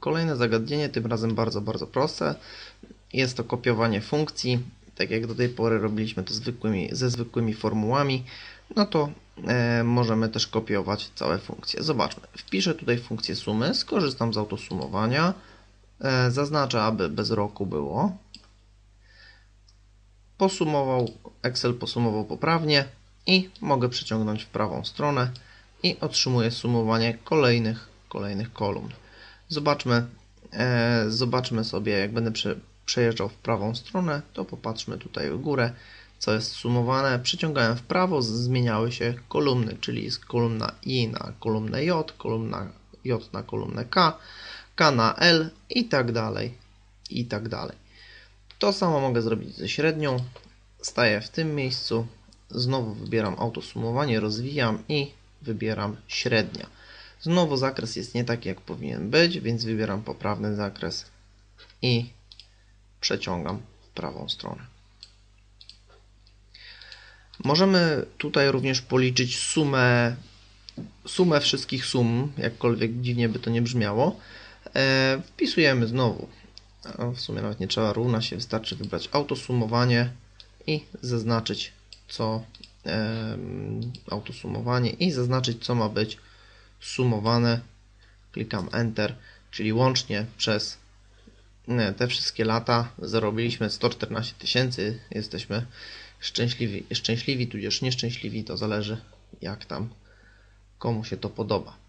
Kolejne zagadnienie, tym razem bardzo, bardzo proste. Jest to kopiowanie funkcji. Tak jak do tej pory robiliśmy to zwykłymi, ze zwykłymi formułami, no to e, możemy też kopiować całe funkcje. Zobaczmy. Wpiszę tutaj funkcję sumy, skorzystam z autosumowania. E, zaznaczę, aby bez roku było. Posumował, Excel posumował poprawnie i mogę przeciągnąć w prawą stronę i otrzymuję sumowanie kolejnych, kolejnych kolumn. Zobaczmy, e, zobaczmy sobie, jak będę prze, przejeżdżał w prawą stronę, to popatrzmy tutaj w górę, co jest sumowane. Przyciągałem w prawo, zmieniały się kolumny, czyli jest kolumna I na kolumnę J, kolumna J na kolumnę K, K na L i tak dalej, i tak dalej. To samo mogę zrobić ze średnią. Staję w tym miejscu, znowu wybieram autosumowanie, rozwijam i wybieram średnia. Znowu zakres jest nie taki jak powinien być, więc wybieram poprawny zakres i przeciągam w prawą stronę. Możemy tutaj również policzyć sumę, sumę wszystkich sum, jakkolwiek dziwnie by to nie brzmiało. E, wpisujemy znowu, w sumie nawet nie trzeba równa się, wystarczy wybrać autosumowanie i zaznaczyć co autosumowanie i zaznaczyć co ma być sumowane. Klikam Enter, czyli łącznie przez te wszystkie lata zarobiliśmy 114 tysięcy. Jesteśmy szczęśliwi, szczęśliwi tudzież nieszczęśliwi, to zależy jak tam komu się to podoba.